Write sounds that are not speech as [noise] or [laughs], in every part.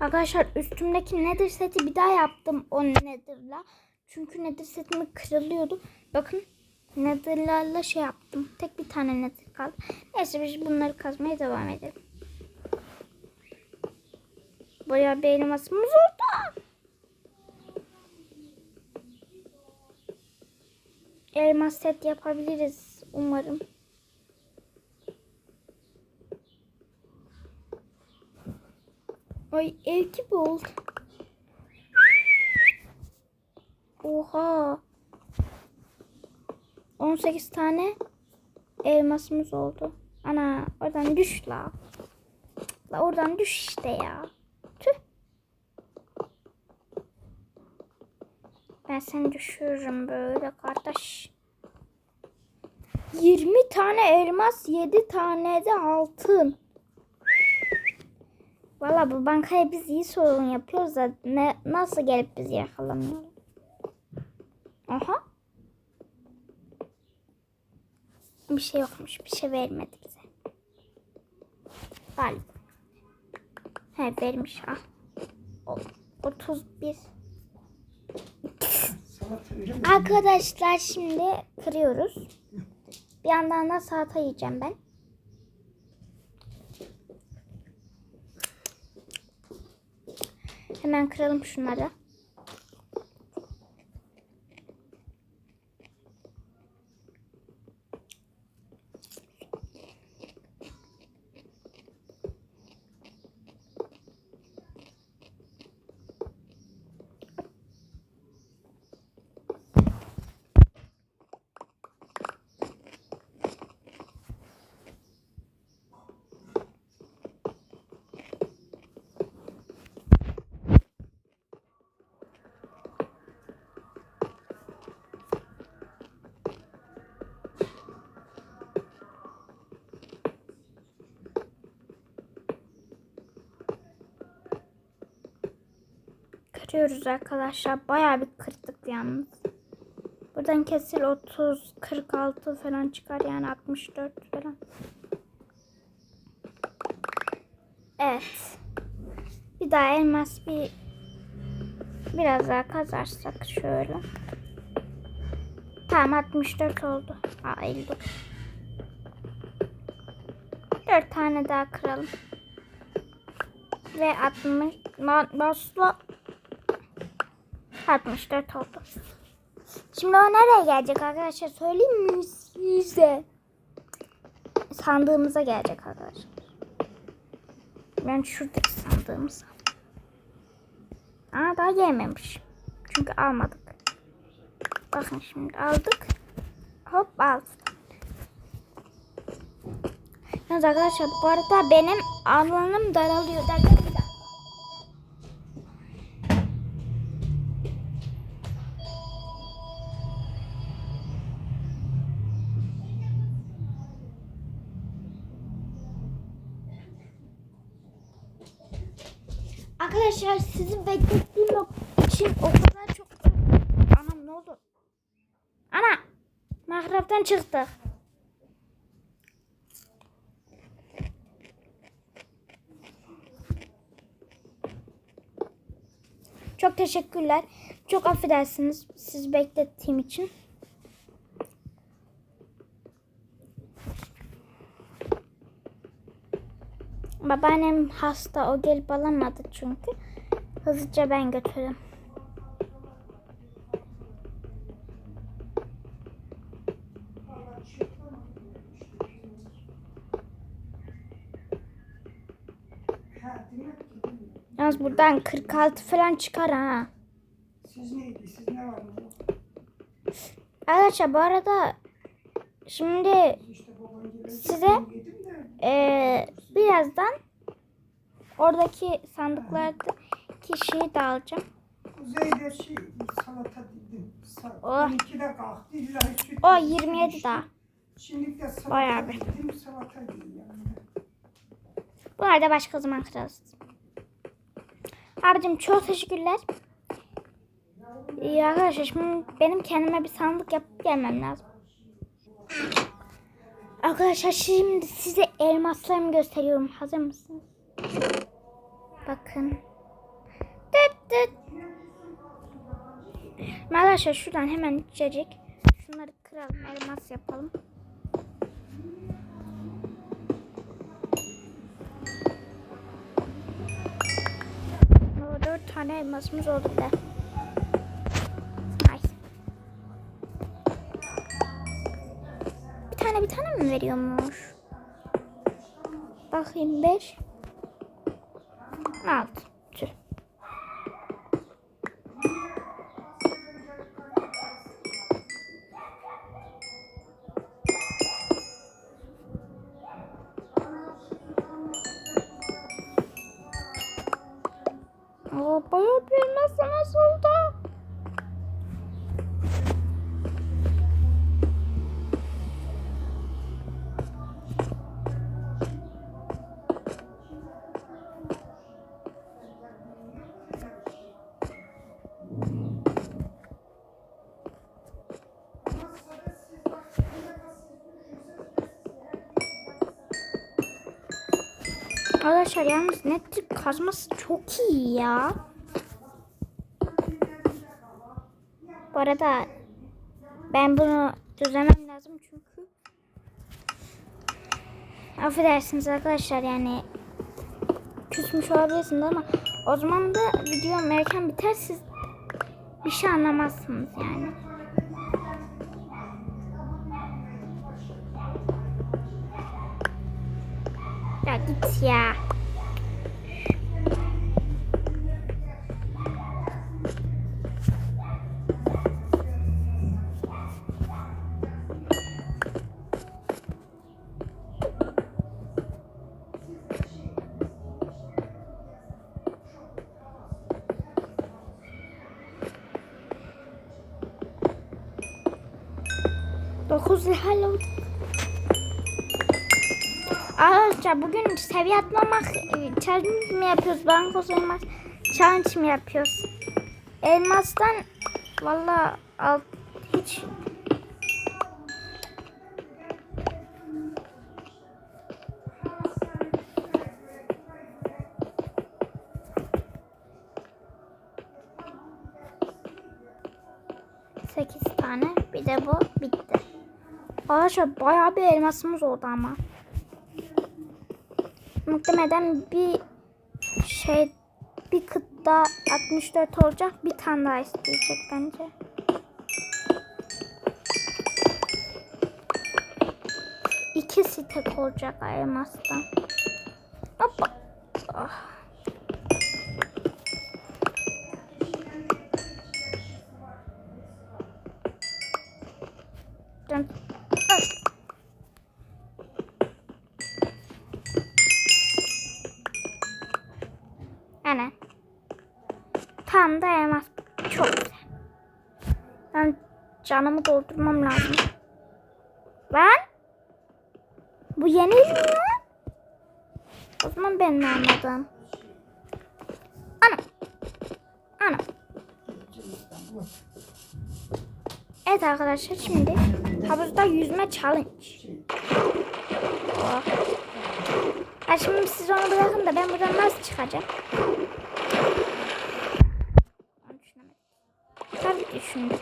Arkadaşlar üstümdeki nether seti bir daha yaptım o nether'la. Çünkü nether setimi kırılıyordu. Bakın nether'larla şey yaptım. Tek bir tane nether kaldı. Neyse biz bunları kazmaya devam edelim. Bayağı bir elmasımız oldu. Elmas set yapabiliriz umarım. Ay ev gibi oldu. Oha. 18 tane elmasımız oldu. Ana oradan düş la. La oradan düş işte ya. Tüh. Ben seni düşürürüm böyle kardeş. 20 tane elmas, 7 tane de altın. Valla bu bankaya biz iyi sorun yapıyoruz da ne, nasıl gelip bizi yakalamıyor? Aha. Bir şey yokmuş. Bir şey vermedi bize. Galiba. He vermiş ha. O, 31. Salata öyle mi? Arkadaşlar şimdi kırıyoruz. Bir yandan da salata yiyeceğim ben. Hemen kıralım şunları. Kırıyoruz arkadaşlar. Bayağı bir kırdık yalnız. Buradan kesil 30, 46 falan çıkar yani 64 falan. Evet. Bir daha elmas bir biraz daha kazarsak şöyle. Tamam 64 oldu. Aa 59. 4 tane daha kıralım. Ve 60 ma- basla 64 oldu. Şimdi o nereye gelecek arkadaşlar söyleyeyim mi size? Sandığımıza gelecek arkadaşlar. Ben şuradaki sandığımız. Aa daha gelmemiş. Çünkü almadık. Bakın şimdi aldık. Hop aldık. Yalnız arkadaşlar bu arada benim alanım daralıyor. Dakika, Arkadaşlar sizi beklettiğim için o kadar çok... Anam ne oldu? Ana! Minecraft'tan çıktı. Çok teşekkürler. Çok affedersiniz sizi beklettiğim için. Babaannem hasta o gelip alamadı çünkü. Hızlıca ben mi? Yalnız buradan 46 falan çıkar ha. Siz neydi? Siz ne var? Arkadaşlar bu arada şimdi Size- eee, birazdan oradaki sandıklardaki şeyi de alacağım. Kuzeyde şey salata dedim. Sa- Oh. 12'de kalktı. O yedim, 27 içtim. daha. Şimdi de salata Bayağı bir. dedim. Salata dedim yani. Bunları da başka zaman kırarız. Abicim çok teşekkürler. İyi arkadaşlar şimdi benim kendime bir sandık yapıp gelmem lazım. Arkadaşlar şimdi size elmaslarımı gösteriyorum. Hazır mısınız? Bakın. Dıt dıt. Arkadaşlar şuradan hemen içecek. Şunları kıralım. Elmas yapalım. Dört tane elmasımız oldu da. puan veriyormuş. Bakayım 5. Arkadaşlar yalnız netlik kazması çok iyi ya. Bu arada ben bunu düzlemem lazım çünkü affedersiniz arkadaşlar yani küsmüş olabilirsiniz ama o zaman da videom erken biter siz bir şey anlamazsınız yani. Git ya. Dokuz level. Arkadaşlar bugün seviye atlamak e, challenge mi yapıyoruz? Bankos elmas challenge mi yapıyoruz? Elmastan valla alt hiç Sekiz tane bir de bu bitti. Arkadaşlar bayağı bir elmasımız oldu ama. Muhtemelen bir şey bir kıtta 64 olacak. Bir tane daha isteyecek bence. İkisi tek olacak elmastan. Hoppa. Ah. Tam da elmas. Çok güzel. Ben canımı doldurmam lazım. Lan. Bu yenilmiyor. O zaman ben ne anladım? Anam. Anam. Evet arkadaşlar şimdi havuzda yüzme challenge. Oh. Ha şimdi siz onu bırakın da ben buradan nasıl çıkacağım? Onu düşünemedim. Tabii düşündük.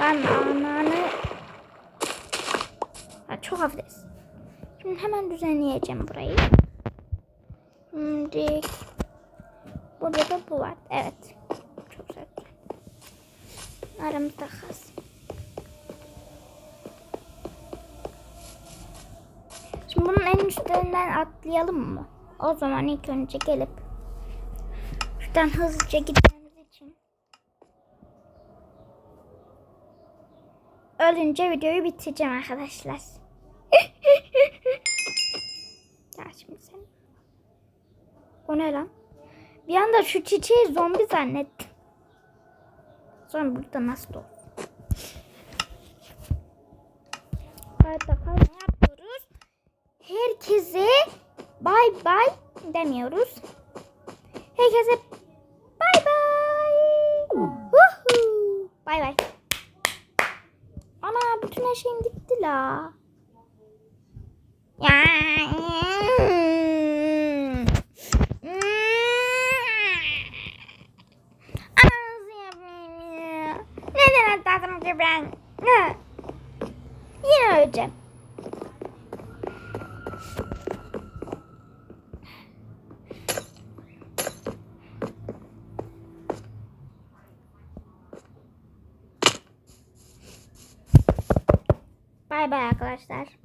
Ben ananı... Ha, çok hafifes. Şimdi hemen düzenleyeceğim burayı. Şimdi... Burada da bu var. Evet. Çok güzel. Aramızda kalsın. Şimdi bunun en üstlerinden atlayalım mı? O zaman ilk önce gelip şuradan hızlıca gitmemiz için ölünce videoyu bitireceğim arkadaşlar. [laughs] ya şimdi sen. O ne lan? Bir anda şu çiçeği zombi zannettim. Sonra burada nasıl? Hadi bakalım ne yapıyoruz? Herkese bay bay demiyoruz. Herkese her şeyim gitti la. Yapayım. Neden atladım ki ben? Yine öleceğim. Bay bay arkadaşlar.